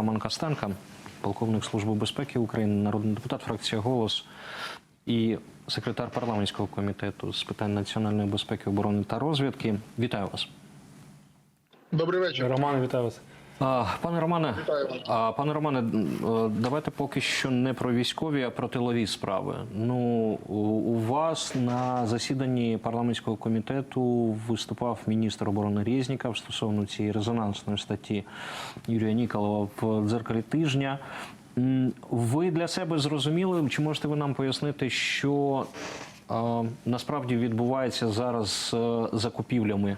Роман Костенко, полковник Служби безпеки України, народний депутат, фракція Голос і секретар парламентського комітету з питань національної безпеки, оборони та розвідки. Вітаю вас. Добрий вечір. Роман, вітаю вас. Пане Романе, пане Романе, е, давайте поки що не про військові, а про тилові справи. Ну у- у вас на засіданні парламентського комітету виступав міністр оборони Резніков стосовно цієї резонансної статті Юрія Ніколова в дзеркалі тижня. Ви для себе зрозуміли, чи можете ви нам пояснити, що е, насправді відбувається зараз з е, закупівлями,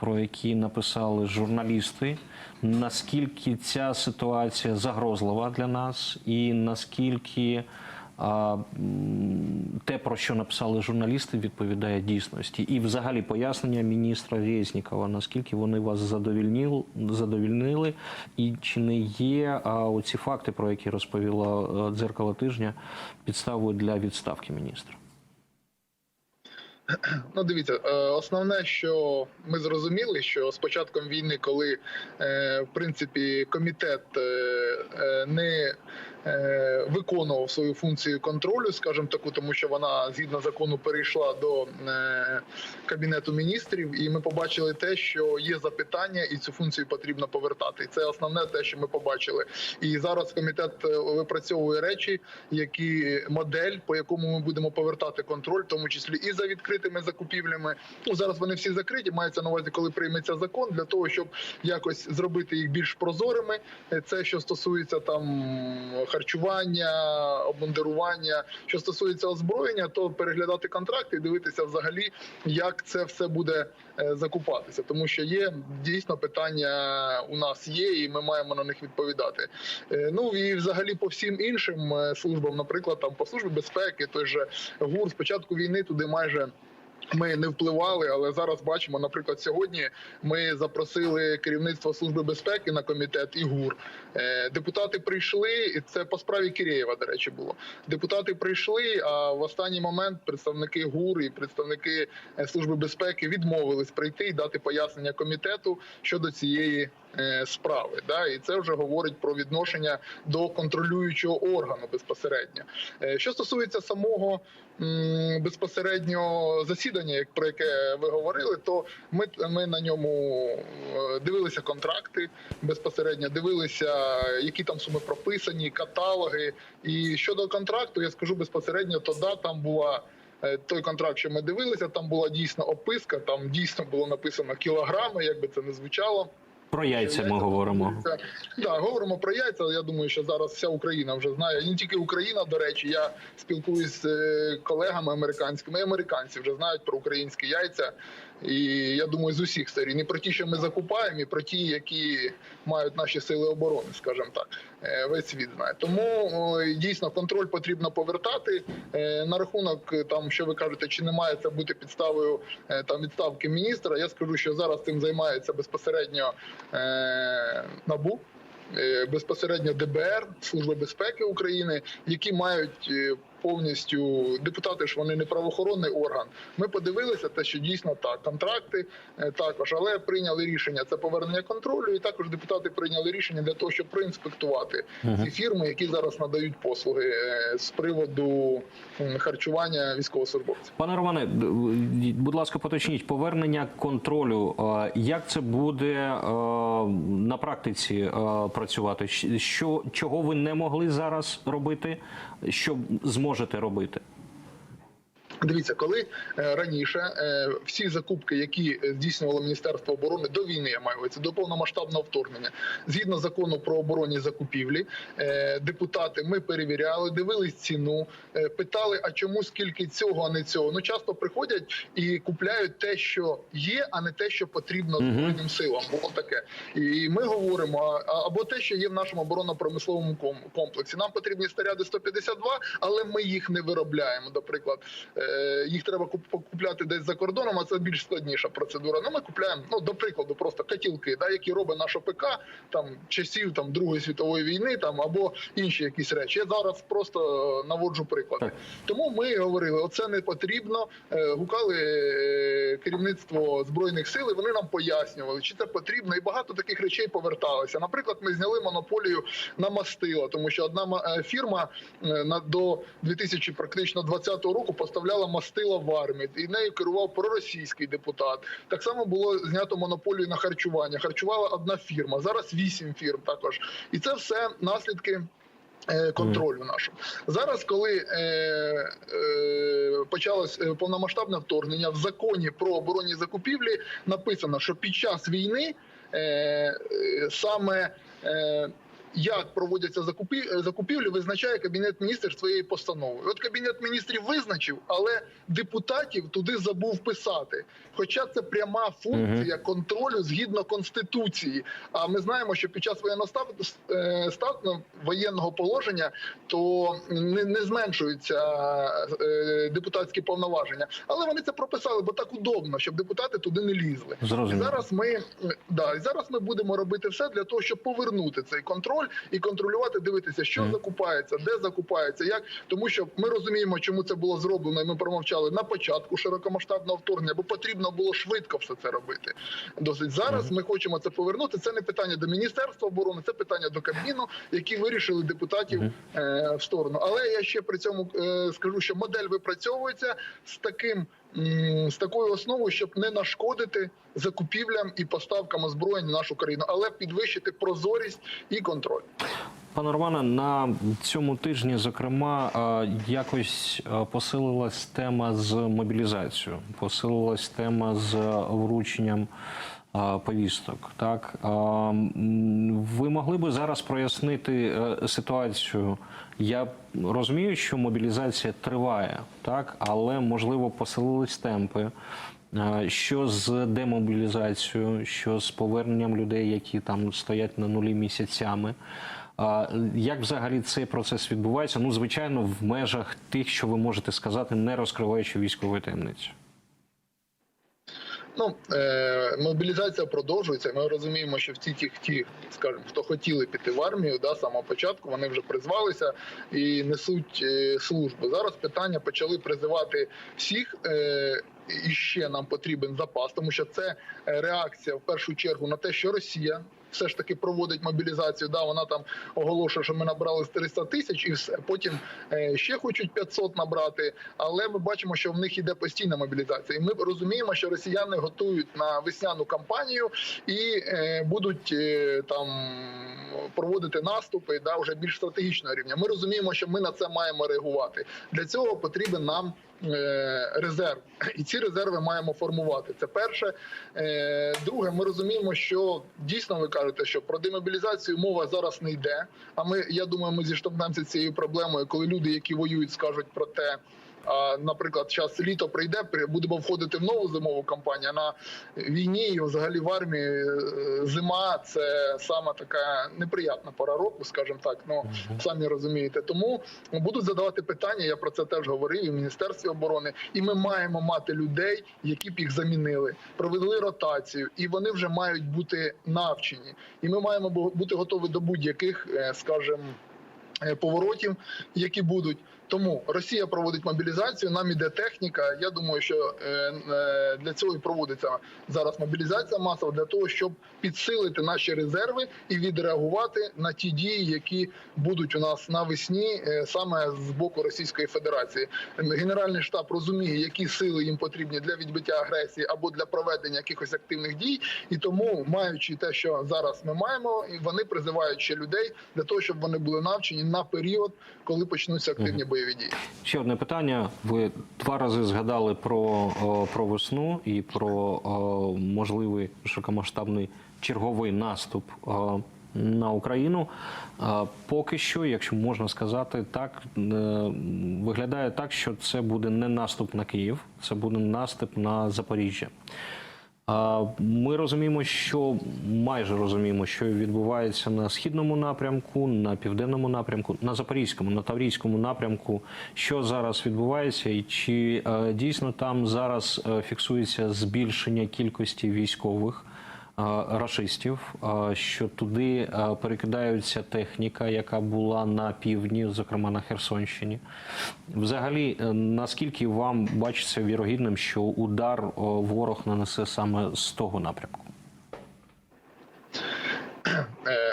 про які написали журналісти? Наскільки ця ситуація загрозлива для нас, і наскільки а, те, про що написали журналісти, відповідає дійсності, і взагалі пояснення міністра Резнікова, наскільки вони вас задовільнили, задовільнили, і чи не є а, оці факти, про які розповіла е, дзеркало тижня, підставою для відставки міністра? Ну, дивіться, е, основне, що ми зрозуміли, що з початком війни, коли е, в принципі комітет е, не виконував свою функцію контролю, скажімо таку, тому що вона згідно закону перейшла до кабінету міністрів, і ми побачили те, що є запитання, і цю функцію потрібно повертати. Це основне те, що ми побачили. І зараз комітет випрацьовує речі, які модель, по якому ми будемо повертати контроль, в тому числі і за відкритими закупівлями. Ну зараз вони всі закриті. Мається на увазі, коли прийметься закон, для того, щоб якось зробити їх більш прозорими. Це що стосується там харчування, обмундирування. Що стосується озброєння, то переглядати контракти і дивитися взагалі, як це все буде е, закупатися, тому що є дійсно питання у нас є, і ми маємо на них відповідати. Е, Ну і взагалі по всім іншим е, службам, наприклад, там по службі безпеки, той же ГУР з початку війни туди майже. Ми не впливали, але зараз бачимо. Наприклад, сьогодні ми запросили керівництво служби безпеки на комітет і ГУР. Е, Депутати прийшли, і це по справі Кірєєва, до речі, було. Депутати прийшли. А в останній момент представники ГУР і представники е, служби безпеки відмовились прийти і дати пояснення комітету щодо цієї справи. Да, і це вже говорить про відношення до контролюючого органу безпосередньо. Е, Що стосується самого м, безпосередньо засідання, як про яке ви говорили, то ми, ми на ньому е, дивилися контракти безпосередньо, дивилися, які там суми прописані, каталоги. І щодо контракту, я скажу безпосередньо, то да, там була. е, Той контракт, що ми дивилися, там була дійсно описка, там дійсно було написано кілограми, як би це не звучало. Про яйця ми говоримо. Так, да, говоримо про яйця. Я думаю, що зараз вся Україна вже знає. І не тільки Україна, до речі, я спілкуюсь з е, колегами американськими. І американці вже знають про українські яйця. І я думаю, з усіх сторін. І про ті, що ми закупаємо, і про ті, які мають наші сили оборони, скажімо так, Е, весь світ знає. Тому дійсно контроль потрібно повертати. Е, На рахунок е, там, що ви кажете, чи не має це бути підставою там відставки міністра. Я скажу, що зараз цим займається безпосередньо набу. Безпосередньо ДБР, Служба безпеки України, які мають повністю депутати ж вони не правоохоронний орган. Ми подивилися те, що дійсно так, контракти е, також, але прийняли рішення це повернення контролю, і також депутати прийняли рішення для того, щоб проінспектувати ці фірми, які зараз надають послуги е, з приводу харчування військовослужбовців. Пане Романе, будь ласка, поточніть повернення контролю. е, Як це буде на практиці працювати? Що чого ви не могли зараз робити? Що зможете робити? Дивіться, коли е, раніше е, всі закупки, які здійснювало Міністерство оборони до війни, я маю увазі, до повномасштабного вторгнення, згідно закону про оборонні закупівлі, е, депутати ми перевіряли, дивились ціну, питали, а чому скільки цього, а не цього. Ну часто приходять і купляють те, що є, а не те, що потрібно збройним силам. Було таке, і ми говоримо або те, що є в нашому оборонно-промисловому ком- комплексі. Нам потрібні снаряди 152, але ми їх не виробляємо. Наприклад, їх треба куп- купляти десь за кордоном, а це більш складніша процедура. Ну ми купляємо, ну до прикладу, просто котілки, да, які робить наш ОПК там часів там Другої світової війни, там або інші якісь речі. Я зараз просто е, наводжу приклади. Тому ми говорили, оце не потрібно. Е, Гукали е, керівництво збройних сил. і Вони нам пояснювали, чи це потрібно, і багато таких речей поверталося. Наприклад, ми зняли монополію на мастила, тому що одна ма- е, фірма е, на до 2000 практично 20 року поставляла мастила в армію, і нею керував проросійський депутат. Так само було знято монополію на харчування. Харчувала одна фірма. Зараз вісім фірм також, і це все наслідки. е, Контролю нашого зараз, коли е, е, почалось е, повномасштабне вторгнення в законі про оборонні закупівлі написано, що під час війни е, е, саме е, як проводяться закупі... закупівлі, визначає кабінет міністрів своєю постановою. От кабінет міністрів визначив, але депутатів туди забув писати. Хоча це пряма функція контролю згідно конституції. А ми знаємо, що під час воєнного став... е, статну воєнного положення то не, не зменшуються е, депутатські повноваження, але вони це прописали, бо так удобно, щоб депутати туди не лізли. І зараз ми е, да, і зараз ми будемо робити все для того, щоб повернути цей контроль і контролювати, дивитися, що закупається, де закупається, як тому, що ми розуміємо, чому це було зроблено, і ми промовчали на початку широкомасштабного вторгнення, бо потрібно було швидко все це робити. Досить зараз. Ми хочемо це повернути. Це не питання до міністерства оборони, це питання до Кабміну, які вирішили депутатів е, в сторону. Але я ще при цьому е, скажу, що модель випрацьовується з таким. З такою основою, щоб не нашкодити закупівлям і поставкам озброєнь в нашу країну, але підвищити прозорість і контроль. Пане Романе, на цьому тижні, зокрема, е, якось е, посилилась тема з мобілізацією, посилилась тема з врученням е, повісток. Так ви могли би зараз прояснити е, ситуацію? Я розумію, що мобілізація триває, так, але можливо посилились темпи. Е, Що з демобілізацією, що з поверненням людей, які там стоять на нулі місяцями? Як взагалі цей процес відбувається? Ну, звичайно, в межах тих, що ви можете сказати, не розкриваючи військової таємниці. Ну е, мобілізація продовжується. Ми розуміємо, що всі ті, хті, скажімо, хто хотіли піти в армію, да, самого початку вони вже призвалися і несуть е, службу. Зараз питання почали призивати всіх. Е, і ще нам потрібен запас, тому що це е, реакція в першу чергу на те, що Росія все ж таки проводить мобілізацію. Да, вона там оголошує, що ми набрали 300 тисяч, і все. потім е, ще хочуть 500 набрати. Але ми бачимо, що в них іде постійна мобілізація. І ми розуміємо, що росіяни готують на весняну кампанію і е, будуть е, там проводити наступи да, вже більш стратегічного рівня. Ми розуміємо, що ми на це маємо реагувати. Для цього потрібен нам. Е, Резерв і ці резерви маємо формувати. Це перше. Е, Друге, ми розуміємо, що дійсно ви кажете, що про демобілізацію мова зараз не йде. А ми, я думаю, ми зіштовхнемося цією проблемою, коли люди, які воюють, скажуть про те. Наприклад, час літо прийде, при- будемо входити в нову зимову кампанію. На війні і взагалі в армії е, зима це саме така неприятна пора року, скажімо так. Ну самі розумієте. Тому будуть задавати питання. Я про це теж говорив і в міністерстві оборони. І ми маємо мати людей, які б їх замінили, провели ротацію, і вони вже мають бути навчені. І ми маємо бути готові до будь-яких, е, скажімо, е, поворотів, які будуть. Тому Росія проводить мобілізацію. Нам іде техніка. Я думаю, що е, е, для цього і проводиться зараз мобілізація масова для того, щоб підсилити наші резерви і відреагувати на ті дії, які будуть у нас навесні, е, саме з боку Російської Федерації. Генеральний штаб розуміє, які сили їм потрібні для відбиття агресії або для проведення якихось активних дій, і тому, маючи те, що зараз ми маємо, вони призивають ще людей для того, щоб вони були навчені на період, коли почнуться активні бойові дії. Ще одне питання. Ви два рази згадали про, про весну і про можливий широкомасштабний черговий наступ на Україну. Поки що, якщо можна сказати, так е, виглядає так, що це буде не наступ на Київ, це буде наступ на Запоріжжя. Ми розуміємо, що майже розуміємо, що відбувається на східному напрямку, на південному напрямку, на запорізькому, на таврійському напрямку. Що зараз відбувається, і чи е, дійсно там зараз е, фіксується збільшення кількості військових? Е, Рашистів, е, що туди е, перекидаються техніка, яка була на півдні, зокрема на Херсонщині. Взагалі, наскільки вам бачиться вірогідним, що удар ворог нанесе саме з того напрямку?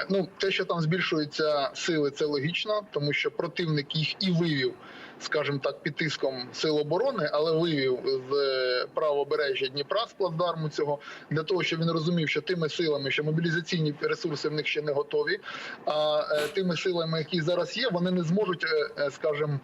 Ну, те, що там збільшуються сили, це логічно, тому що противник їх і вивів, скажімо так, під тиском сил оборони, але вивів з е, правобережжя Дніпра з плацдарму цього для того, щоб він розумів, що тими силами, що мобілізаційні ресурси в них ще не готові, а е, тими силами, які зараз є, вони не зможуть, е, скажімо,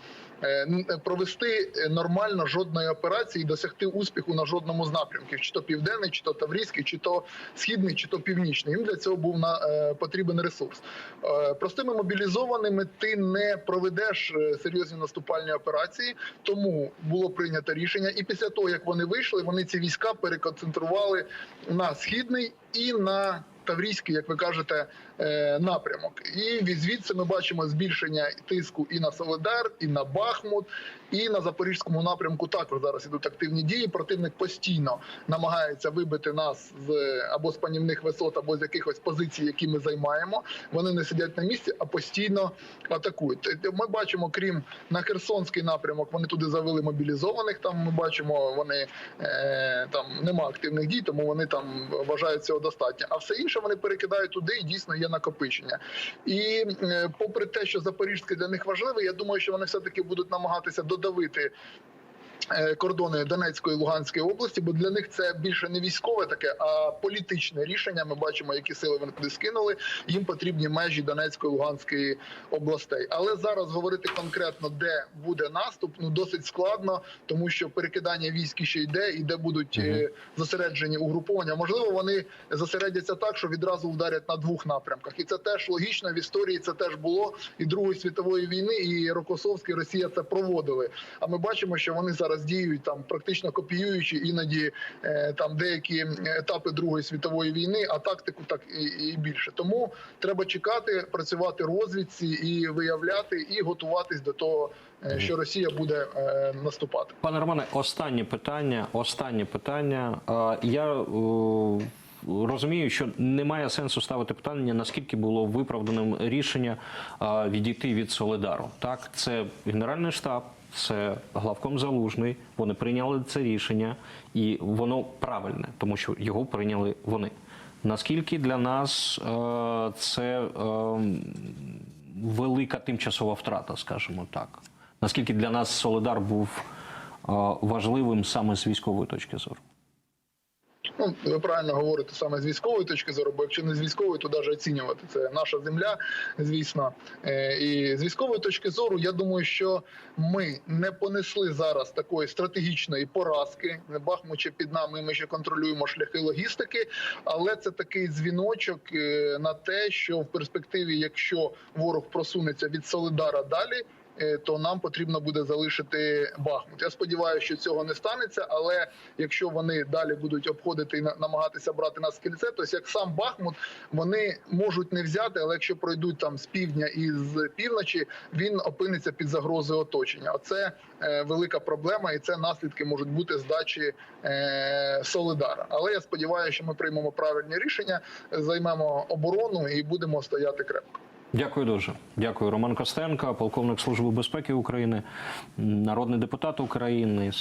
провести е, нормально жодної операції і досягти успіху на жодному з напрямків, чи то південний, чи то таврійський, чи то східний, чи то північний. Їм для цього був на е, потрібен ресурс. Е, простими мобілізованими ти не проведеш е, серйозні наступальні операції, тому було прийнято рішення. І після того як вони вийшли, вони ці війська переконцентрували на східний і на Таврійський, як ви кажете, е, напрямок, і від- звідси ми бачимо збільшення тиску і на Солидар, і на Бахмут, і на запорізькому напрямку. Також зараз ідуть активні дії. Противник постійно намагається вибити нас з або з панівних висот, або з якихось позицій, які ми займаємо. Вони не сидять на місці, а постійно атакують. Ми бачимо, крім на Херсонський напрямок, вони туди завели мобілізованих. Там ми бачимо, вони е, там нема активних дій, тому вони там вважають цього достатньо. А все інше вони перекидають туди, і дійсно є накопичення. І е, попри те, що Запорізьке для них важливий, я думаю, що вони все таки будуть намагатися додавити. Е, Кордони Донецької і Луганської області, бо для них це більше не військове таке, а політичне рішення. Ми бачимо, які сили вони туди скинули. Їм потрібні межі Донецької і Луганської областей. Але зараз говорити конкретно, де буде наступ, ну досить складно, тому що перекидання військ ще йде, і де будуть е, зосереджені угруповання. Можливо, вони зосередяться так, що відразу вдарять на двох напрямках, і це теж логічно. В історії це теж було і Другої світової війни, і Рокосовський Росія це проводили. А ми бачимо, що вони зараз діють там, практично копіюючи іноді е, там деякі етапи Другої світової війни, а тактику так і, і більше. Тому треба чекати, працювати розвідці і виявляти, і готуватись до того, е, що Росія буде е, наступати. Пане Романе, останнє питання. Останнє питання. Е, Я е, розумію, що немає сенсу ставити питання, наскільки було виправданим рішення е, відійти від Солидару. Так, це Генеральний штаб, це главком Залужний. Вони прийняли це рішення, і воно правильне, тому що його прийняли вони. Наскільки для нас е, це е, велика тимчасова втрата, скажімо так? Наскільки для нас Солидар був е, важливим саме з військової точки зору? Ну, ви правильно говорите саме з військової точки зору, бо якщо не з військової, то навіть оцінювати це наша земля, звісно. Е, І з військової точки зору, я думаю, що ми не понесли зараз такої стратегічної поразки. Бахмут ще під нами, ми ще контролюємо шляхи логістики, але це такий дзвіночок е, на те, що в перспективі, якщо ворог просунеться від Солидара далі. Е, То нам потрібно буде залишити Бахмут. Я сподіваюся, що цього не станеться. Але якщо вони далі будуть обходити і на- намагатися брати нас в кільце, то як сам Бахмут вони можуть не взяти, але якщо пройдуть там з півдня і з півночі, він опиниться під загрозою оточення. Оце е, велика проблема, і це наслідки можуть бути здачі е, Солидара. Але я сподіваюся, що ми приймемо правильні рішення, займемо оборону і будемо стояти крепко. Дякую дуже. Дякую, Роман Костенко, полковник Служби безпеки України, народний депутат України.